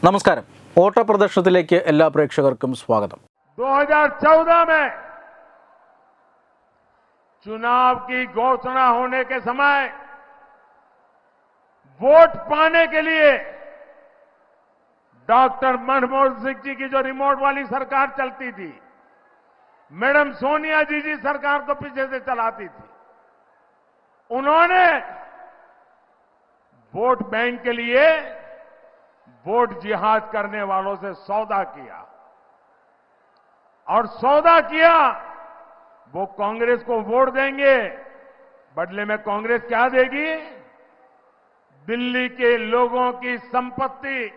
നമസ്കാരം ഓട്ടപ്രദർശനത്തിലേക്ക് എല്ലാ പ്രേക്ഷകർക്കും സ്വാഗതം 2014 में चुनाव की घोषणा होने के समय वोट पाने के लिए डॉक्टर मनमोहन सिंह जी की जो रिमोट वाली सरकार चलती थी मैडम सोनिया जी जी सरकार को पीछे से चलाती थी उन्होंने वोट बैंक के लिए वोट जिहाद करने वालों से सौदा किया। और सौदा किया, वो कांग्रेस को वोट देंगे। बदले में कांग्रेस क्या देगी? दिल्ली के लोगों की संपत्ति,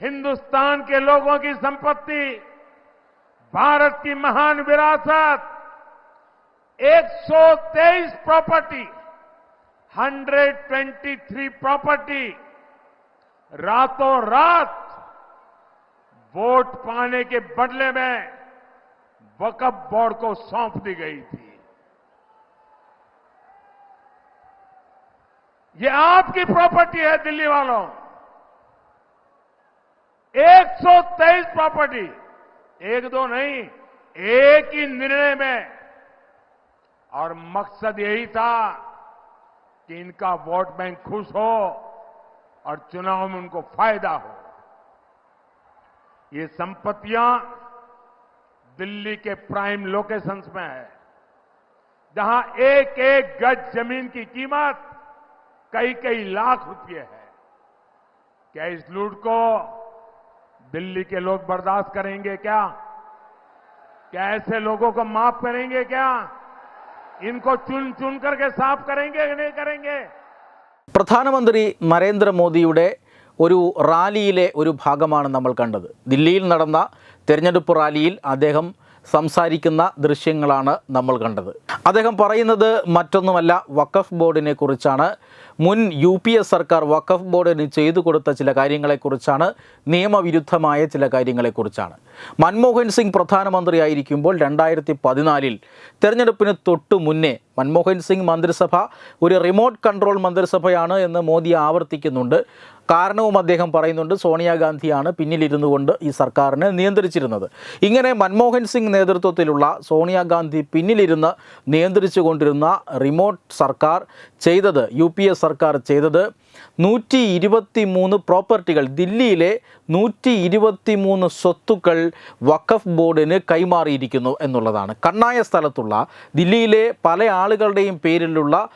हिंदुस्तान के लोगों की संपत्ति, भारत की महान विरासत 123 प्रॉपर्टी 123 प्रॉपर्टी रातों रात वोट पाने के बदले में वकफ बोर्ड को सौंप दी गई थी। ये आपकी प्रॉपर्टी है, दिल्ली वालों। 123 प्रॉपर्टी, एक दो नहीं, एक ही निर्णय में। और मकसद यही था कि इनका वोट बैंक खुश हो। और चुनाव में उनको फ़ायदा हो। ये संपत्तियाँ दिल्ली के प्राइम लोकेशंस में है, जहाँ एक एक गज ज़मीन की कीमत कई कई लाख रुपए है। क्या इस लूट को दिल्ली के लोग बर्दाश्त करेंगे क्या? क्या ऐसे लोगों को माफ़ करेंगे क्या? इनको चुन चुन करके साफ़ करेंगे कि नहीं करेंगे? പ്രധാനമന്ത്രി നരേന്ദ്രമോദിയുടെ ഒരു റാലിയിലെ ഒരു ഭാഗമാണ് നമ്മൾ കണ്ടത്. ദില്ലിയിൽ നടന്ന തെരഞ്ഞെടുപ്പ് റാലിയിൽ അദ്ദേഹം സംസാരിക്കുന്ന ദൃശ്യങ്ങളാണ് നമ്മൾ കണ്ടത്. അദ്ദേഹം പറയുന്നത് മറ്റൊന്നുമല്ല വഖഫ് ബോർഡിനെ കുറിച്ചാണ്. മുൻ യു പി എ സർക്കാർ വഖഫ് ബോർഡിന് ചെയ്തു കൊടുത്ത ചില കാര്യങ്ങളെക്കുറിച്ചാണ് നിയമവിരുദ്ധമായ ചില കാര്യങ്ങളെക്കുറിച്ചാണ് മൻമോഹൻ സിംഗ് പ്രധാനമന്ത്രിയായിരിക്കുമ്പോൾ രണ്ടായിരത്തി പതിനാലിൽ തെരഞ്ഞെടുപ്പിന് തൊട്ടു മുന്നേ മൻമോഹൻ സിംഗ് മന്ത്രിസഭ ഒരു റിമോട്ട് കൺട്രോൾ മന്ത്രിസഭയാണ് എന്ന് മോദി ആവർത്തിക്കുന്നുണ്ട്. കാരണവും അദ്ദേഹം പറയുന്നുണ്ട്. സോണിയാഗാന്ധിയാണ് പിന്നിലിരുന്നു കൊണ്ട് ഈ സർക്കാരിനെ നിയന്ത്രിച്ചിരുന്നത്. ഇങ്ങനെ മൻമോഹൻ സിംഗ് നേതൃത്വത്തിലുള്ള സോണിയാഗാന്ധി പിന്നിലിരുന്ന് നിയന്ത്രിച്ചു കൊണ്ടിരുന്ന റിമോട്ട് സർക്കാർ ചെയ്തത് യു സർക്കാർ ചെയ്തത് നൂറ്റി ഇരുപത്തി മൂന്ന് പ്രോപ്പർട്ടികൾ ദില്ലിയിലെ നൂറ്റി ഇരുപത്തി മൂന്ന് സ്വത്തുക്കൾ വഖഫ് ബോർഡിന് കൈമാറിയിരിക്കുന്നു എന്നുള്ളതാണ്. കണ്ണായ സ്ഥലത്തുള്ള ദില്ലിയിലെ പല ആളുകളുടെയും പേരിലുള്ള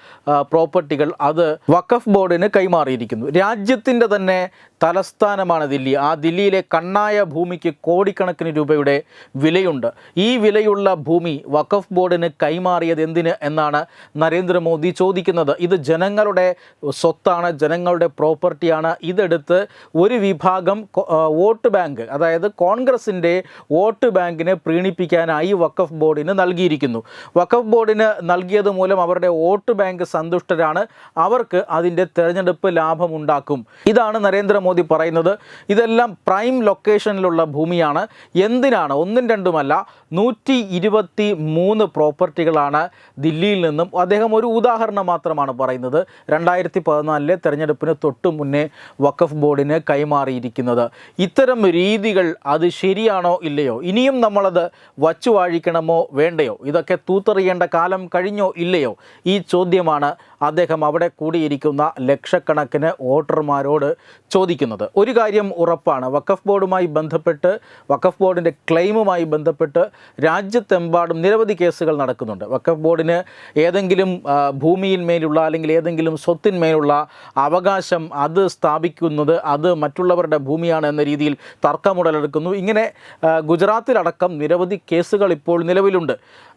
പ്രോപ്പർട്ടികൾ അത് വഖഫ് ബോർഡിന് കൈമാറിയിരിക്കുന്നു. രാജ്യത്തിന്റെ തന്നെ തലസ്ഥാനമാണ് ദില്ലി. ആ ദില്ലിയിലെ കണ്ണായ ഭൂമിക്ക് കോടിക്കണക്കിന് രൂപയുടെ വിലയുണ്ട്. ഈ വിലയുള്ള ഭൂമി വഖഫ് ബോർഡിന് കൈമാറിയത് എന്തിന് എന്നാണ് നരേന്ദ്രമോദി ചോദിക്കുന്നത്. ഇത് ജനങ്ങളുടെ സ്വത്താണ് ജനങ്ങളുടെ പ്രോപ്പർട്ടിയാണ് ഇതെടുത്ത് ഒരു വിഭാഗം വോട്ട് ബാങ്ക് അതായത് കോൺഗ്രസിന്റെ വോട്ട് ബാങ്കിനെ പ്രീണിപ്പിക്കാനായി വഖഫ് ബോർഡിന് നൽകിയിരിക്കുന്നു. വഖഫ് ബോർഡിന് നൽകിയത് മൂലം അവരുടെ വോട്ട് ബാങ്ക് സന്തുഷ്ടരാണ്. അവർക്ക് അതിന്റെ തെരഞ്ഞെടുപ്പ് ലാഭമുണ്ടാക്കും. ഇതാണ് നരേന്ദ്രമോദി പറയുന്നത്. ഇതെല്ലാം പ്രൈം ലൊക്കേഷനിലുള്ള ഭൂമിയാണ്. എന്തിനാണ്? ഒന്നും രണ്ടുമല്ല. നൂറ്റി ഇരുപത്തി മൂന്ന് പ്രോപ്പർട്ടികളാണ് ദില്ലിയിൽ നിന്നും അദ്ദേഹം ഒരു ഉദാഹരണം മാത്രമാണ് പറയുന്നത്. രണ്ടായിരത്തി പതിനാലിലെ തെരഞ്ഞെടുപ്പിന് തൊട്ടു മുന്നേ വഖഫ് ബോർഡിന് കൈമാറിയിരിക്കുന്നത്. ഇത്തരം രീതികൾ അത് ശരിയാണോ ഇല്ലയോ? ഇനിയും നമ്മളത് വച്ചു വാഴിക്കണമോ വേണ്ടയോ? ഇതൊക്കെ തൂത്തെറിയേണ്ട കാലം കഴിഞ്ഞോ ഇല്ലയോ? ഈ ചോദ്യമാണ് അദ്ദേഹം അവിടെ കൂടിയിരിക്കുന്ന ലക്ഷക്കണക്കിന് വോട്ടർമാരോട് ചോദിക്കുന്നത്. ഒരു കാര്യം ഉറപ്പാണ്. വഖഫ് ബോർഡുമായി ബന്ധപ്പെട്ട് വഖഫ് ബോർഡിന്റെ ക്ലെയിമുമായി ബന്ധപ്പെട്ട് രാജ്യത്തെമ്പാടും നിരവധി കേസുകൾ നടക്കുന്നുണ്ട്. വഖഫ് ബോർഡിന് ഏതെങ്കിലും ഭൂമിയിന്മേലുള്ള അല്ലെങ്കിൽ ഏതെങ്കിലും സ്വത്തിന്മേലുള്ള അവകാശം അത് സ്ഥാപിക്കുന്നത് അത് മറ്റുള്ളവരുടെ ഭൂമിയാണ് എന്ന രീതിയിൽ തർക്കമുടലെടുക്കുന്നു. ഇങ്ങനെ ഗുജറാത്തിലടക്കം നിരവധി കേസുകൾ ഇപ്പോൾ നിലവിലുണ്ട്.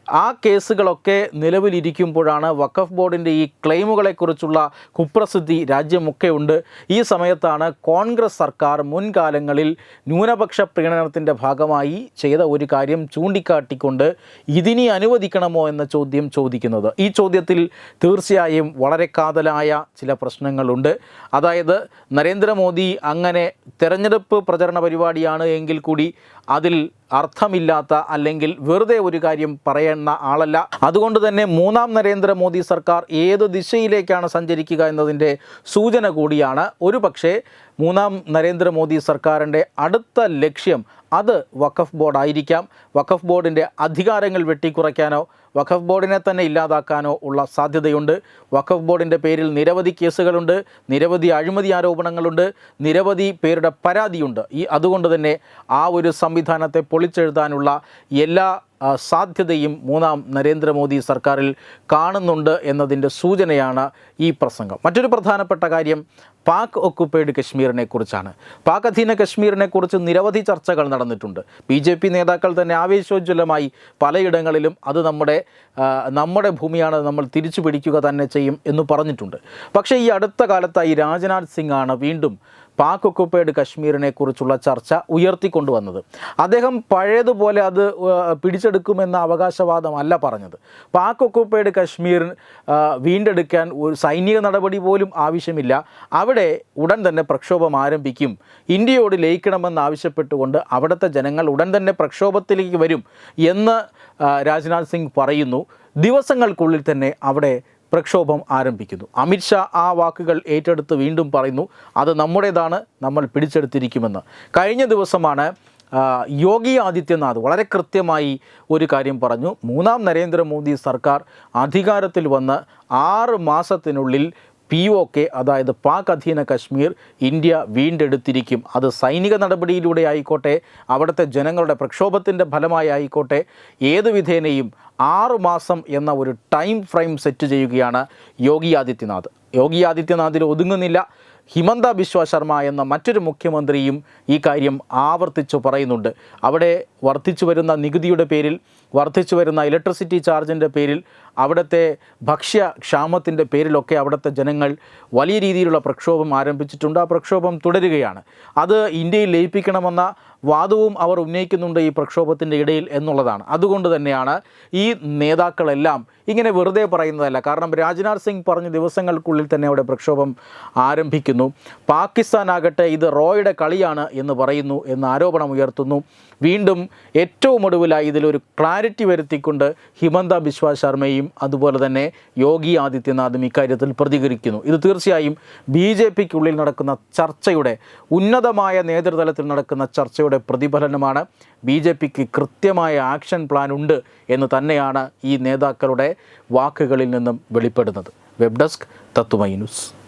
ആ കേസുകളൊക്കെ നിലവിലിരിക്കുമ്പോഴാണ് വഖഫ് ബോർഡിന്റെ ഈ ക്ലെയിമുകളെക്കുറിച്ചുള്ള കുപ്രസിദ്ധി രാജ്യമൊക്കെ ഉണ്ട്. ഈ സമയത്താണ് കോൺഗ്രസ് സർക്കാർ മുൻകാലങ്ങളിൽ ന്യൂനപക്ഷ പ്രീണനത്തിന്റെ ഭാഗമായി ചെയ്ത ഒരു കാര്യം ചൂണ്ടിക്കാട്ടിക്കൊണ്ട് ഇതിനി അനുവദിക്കണമോ എന്ന ചോദ്യം ചോദിക്കുന്നത്. ഈ ചോദ്യത്തിൽ തീർച്ചയായും വളരെ കാതലായ ചില പ്രശ്നങ്ങളുണ്ട്. അതായത് നരേന്ദ്രമോദി അങ്ങനെ തെരഞ്ഞെടുപ്പ് പ്രചരണ പരിപാടിയാണ് എങ്കിൽ കൂടി അതിൽ അർത്ഥമില്ലാത്ത അല്ലെങ്കിൽ വെറുതെ ഒരു കാര്യം പറയുന്ന ആളല്ല. അതുകൊണ്ട് തന്നെ മൂന്നാം നരേന്ദ്രമോദി സർക്കാർ ഏത് ദിശയിലേക്കാണ് സഞ്ചരിക്കുക എന്നതിന്റെ സൂചന കൂടിയാണ്. ഒരു പക്ഷേ മൂന്നാം നരേന്ദ്രമോദി സർക്കാരിന്റെ അടുത്ത ലക്ഷ്യം അത് വഖഫ് ബോർഡായിരിക്കാം. വഖഫ് ബോർഡിന്റെ അധികാരങ്ങൾ വെട്ടിക്കുറയ്ക്കാനോ വഖഫ് ബോർഡിനെ തന്നെ ഇല്ലാതാക്കാനോ ഉള്ള സാധ്യതയുണ്ട്. വഖഫ് ബോർഡിന്റെ പേരിൽ നിരവധി കേസുകളുണ്ട് നിരവധി അഴിമതി ആരോപണങ്ങളുണ്ട് നിരവധി പേരുടെ പരാതിയുണ്ട്. ഈ അതുകൊണ്ട് തന്നെ ആ ഒരു സംവിധാനത്തെ പൊളിച്ചെഴുതാനുള്ള എല്ലാ സാധ്യതയും മൂന്നാം നരേന്ദ്രമോദി സർക്കാരിൽ കാണുന്നുണ്ട് എന്നതിന്റെ സൂചനയാണ് ഈ പ്രസംഗം. മറ്റൊരു പ്രധാനപ്പെട്ട കാര്യം പാക് ഒക്കുപ്പൈഡ് കശ്മീരിനെ കുറിച്ചാണ്. പാക് അധീന കശ്മീരിനെ കുറിച്ച് നിരവധി ചർച്ചകൾ നടന്നിട്ടുണ്ട്. ബി ജെ പി നേതാക്കൾ തന്നെ ആവേശോജ്വലമായി പലയിടങ്ങളിലും അത് നമ്മുടെ നമ്മുടെ ഭൂമിയാണ് നമ്മൾ തിരിച്ചു പിടിക്കുക തന്നെ ചെയ്യും എന്ന് പറഞ്ഞിട്ടുണ്ട്. പക്ഷേ ഈ അടുത്ത കാലത്തായി രാജ്നാഥ് സിംഗ് ആണ് വീണ്ടും പാക് ഒക്കുപ്പൈഡ് കശ്മീരിനെ കുറിച്ചുള്ള ചർച്ച ഉയർത്തിക്കൊണ്ടുവന്നത്. അദ്ദേഹം പഴയതുപോലെ അത് പിടിച്ചെടുക്കുമെന്ന അവകാശവാദമല്ല പറഞ്ഞത്. പാക് ഒക്കുപ്പൈഡ് കശ്മീർ വീണ്ടെടുക്കാൻ ഒരു സൈനിക നടപടി പോലും ആവശ്യമില്ല. അവിടെ ഉടൻ തന്നെ പ്രക്ഷോഭം ആരംഭിക്കും. ഇന്ത്യയോട് ലയിക്കണമെന്ന് ആവശ്യപ്പെട്ടുകൊണ്ട് അവിടുത്തെ ജനങ്ങൾ ഉടൻ തന്നെ പ്രക്ഷോഭത്തിലേക്ക് വരും എന്ന് രാജ്നാഥ് സിംഗ് പറയുന്നു. ദിവസങ്ങൾക്കുള്ളിൽ തന്നെ അവിടെ പ്രക്ഷോഭം ആരംഭിക്കുന്നു. അമിത്ഷാ ആ വാക്കുകൾ ഏറ്റെടുത്ത് വീണ്ടും പറയുന്നു. അത് നമ്മുടേതാണ്. നമ്മൾ പിടിച്ചെടുത്തിരിക്കുമെന്ന്. കഴിഞ്ഞ ദിവസമാണ് യോഗി ആദിത്യനാഥ് വളരെ കൃത്യമായി ഒരു കാര്യം പറഞ്ഞു. മൂന്നാം നരേന്ദ്രമോദി സർക്കാർ അധികാരത്തിൽ വന്ന് ആറ് മാസത്തിനുള്ളിൽ പി ഒ കെ അതായത് പാക് അധീന കശ്മീർ ഇന്ത്യ വീണ്ടെടുത്തിരിക്കും. അത് സൈനിക നടപടിയിലൂടെ ആയിക്കോട്ടെ അവിടുത്തെ ജനങ്ങളുടെ പ്രക്ഷോഭത്തിന്റെ ഫലമായി ആയിക്കോട്ടെ ഏത് വിധേനയും ആറുമാസം എന്ന ഒരു ടൈം ഫ്രെയിം സെറ്റ് ചെയ്യുകയാണ് യോഗി ആദിത്യനാഥ്. യോഗി ആദിത്യനാഥിൽ ഒതുങ്ങുന്നില്ല. ഹിമന്ത ബിശ്വ ശർമ്മ എന്ന മറ്റൊരു മുഖ്യമന്ത്രിയും ഈ കാര്യം ആവർത്തിച്ചു പറയുന്നുണ്ട്. അവിടെ വർദ്ധിച്ചു വരുന്ന നികുതിയുടെ പേരിൽ വർദ്ധിച്ചു വരുന്ന ഇലക്ട്രിസിറ്റി ചാർജിന്റെ പേരിൽ അവിടുത്തെ ഭക്ഷ്യ ക്ഷാമത്തിന്റെ പേരിലൊക്കെ അവിടുത്തെ ജനങ്ങൾ വലിയ രീതിയിലുള്ള പ്രക്ഷോഭം ആരംഭിച്ചിട്ടുണ്ട്. ആ പ്രക്ഷോഭം തുടരുകയാണ്. അത് ഇന്ത്യയിൽ ലയിപ്പിക്കണമെന്ന വാദവും അവർ ഉന്നയിക്കുന്നുണ്ട് ഈ പ്രക്ഷോഭത്തിന്റെ ഇടയിൽ എന്നുള്ളതാണ്. അതുകൊണ്ട് തന്നെയാണ് ഈ നേതാക്കളെല്ലാം ഇങ്ങനെ വെറുതെ പറയുന്നതല്ല. കാരണം രാജ്നാഥ് സിംഗ് പറഞ്ഞ ദിവസങ്ങൾക്കുള്ളിൽ തന്നെ അവിടെ പ്രക്ഷോഭം ആരംഭിക്കുന്നു. പാകിസ്ഥാനാകട്ടെ ഇത് റോയുടെ കളിയാണ് എന്ന് പറയുന്നു എന്ന് ആരോപണം ഉയർത്തുന്നു വീണ്ടും ഏറ്റവും ഒടുവിലായി ഇതിലൊരു ക്ലാരിറ്റി വരുത്തിക്കൊണ്ട് ഹിമന്ത ബിശ്വ ശർമ്മയും അതുപോലെ തന്നെ യോഗി ആദിത്യനാഥും ഇക്കാര്യത്തിൽ പ്രതികരിക്കുന്നു. ഇത് തീർച്ചയായും ബി ജെ പിക്കുള്ളിൽ നടക്കുന്ന ചർച്ചയുടെ ഉന്നതമായ നേതൃതലത്തിൽ നടക്കുന്ന ചർച്ചയുടെ പ്രതിഫലനമാണ് ബി ജെ പിക്ക് കൃത്യമായ ആക്ഷൻ പ്ലാൻ ഉണ്ട് എന്ന് തന്നെയാണ് ഈ നേതാക്കളുടെ വാക്കുകളിൽ നിന്നും വെളിപ്പെടുന്നത്. വെബ് ഡെസ്ക് തത്വമൈ ന്യൂസ്